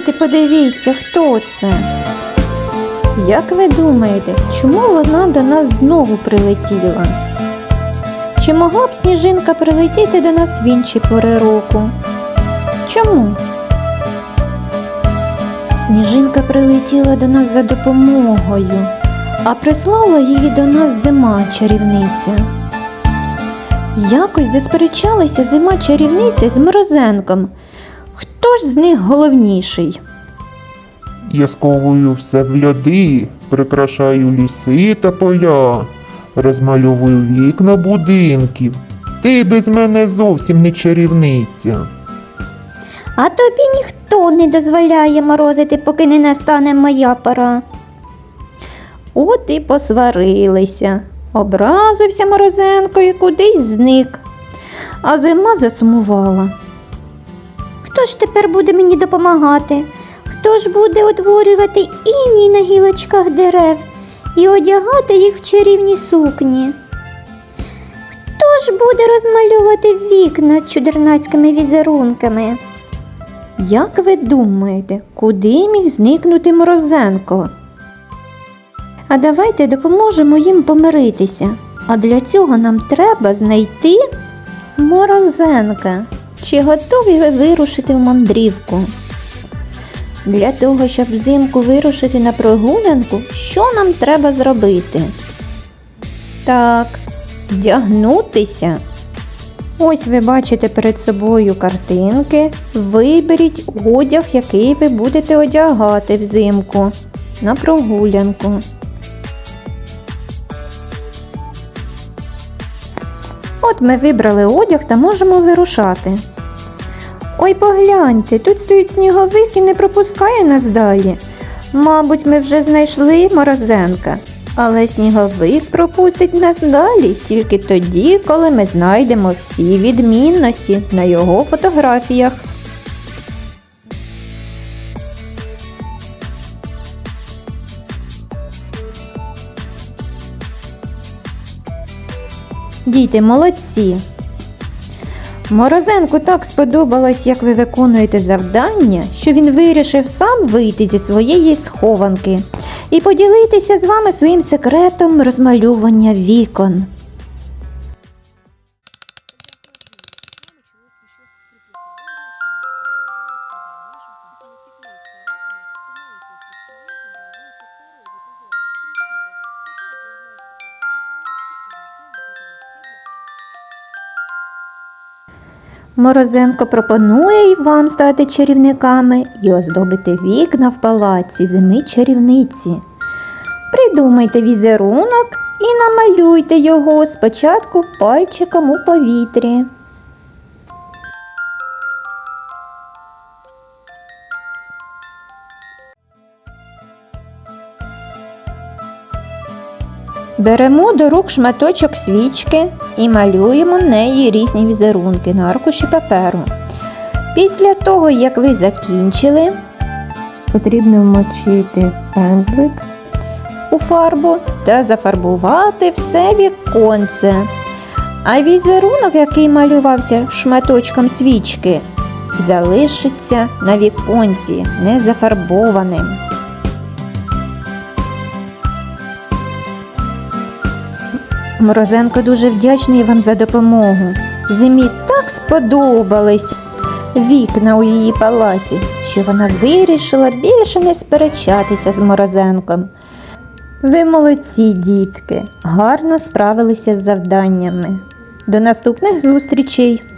Діти, подивіться, хто це? Як ви думаєте, чому вона до нас знову прилетіла? Чи могла б сніжинка прилетіти до нас в інші пори року? Чому? Сніжинка прилетіла до нас за допомогою, а прислала її до нас зима чарівниця. Якось засперечалася зима чарівниця з Морозенком. Хто ж з них головніший? Я сковую все в ляди, прикрашаю ліси та поля, розмальовую вікна будинків. Ти без мене зовсім не чарівниця. А тобі ніхто не дозволяє морозити, поки не настане моя пора. От і посварилися. Образився Морозенко і кудись зник. А зима засумувала. Хто ж тепер буде мені допомагати? Хто ж буде утворювати іній на гілочках дерев і одягати їх в чарівні сукні? Хто ж буде розмальовувати вікна чудернацькими візерунками? Як ви думаєте, куди міг зникнути Морозенко? А давайте допоможемо їм помиритися. А для цього нам треба знайти Морозенка. Чи готові ви вирушити в мандрівку? Для того, щоб взимку вирушити на прогулянку, що нам треба зробити? Так, вдягнутися. Ось ви бачите перед собою картинки. Виберіть одяг, який ви будете одягати взимку на прогулянку. От ми вибрали одяг та можемо вирушати. Ой, погляньте, тут стоїть сніговик і не пропускає нас далі. Мабуть, ми вже знайшли морозенка, але сніговик пропустить нас далі тільки тоді, коли ми знайдемо всі відмінності на його фотографіях. Діти, молодці! Морозенку так сподобалось, як ви виконуєте завдання, що він вирішив сам вийти зі своєї схованки і поділитися з вами своїм секретом розмальовування вікон. Морозенко пропонує вам стати чарівниками і оздобити вікна в палаці зими чарівниці. Придумайте візерунок і намалюйте його спочатку пальчиком у повітрі. Беремо до рук шматочок свічки і малюємо неї різні візерунки на аркуші паперу. Після того, як ви закінчили, потрібно вмочити пензлик у фарбу та зафарбувати все віконце. А візерунок, який малювався шматочком свічки, залишиться на віконці незафарбованим. Морозенко дуже вдячний вам за допомогу. Зимі так сподобались вікна у її палаті, що вона вирішила більше не сперечатися з Морозенком. Ви молодці, дітки, гарно справилися з завданнями. До наступних зустрічей!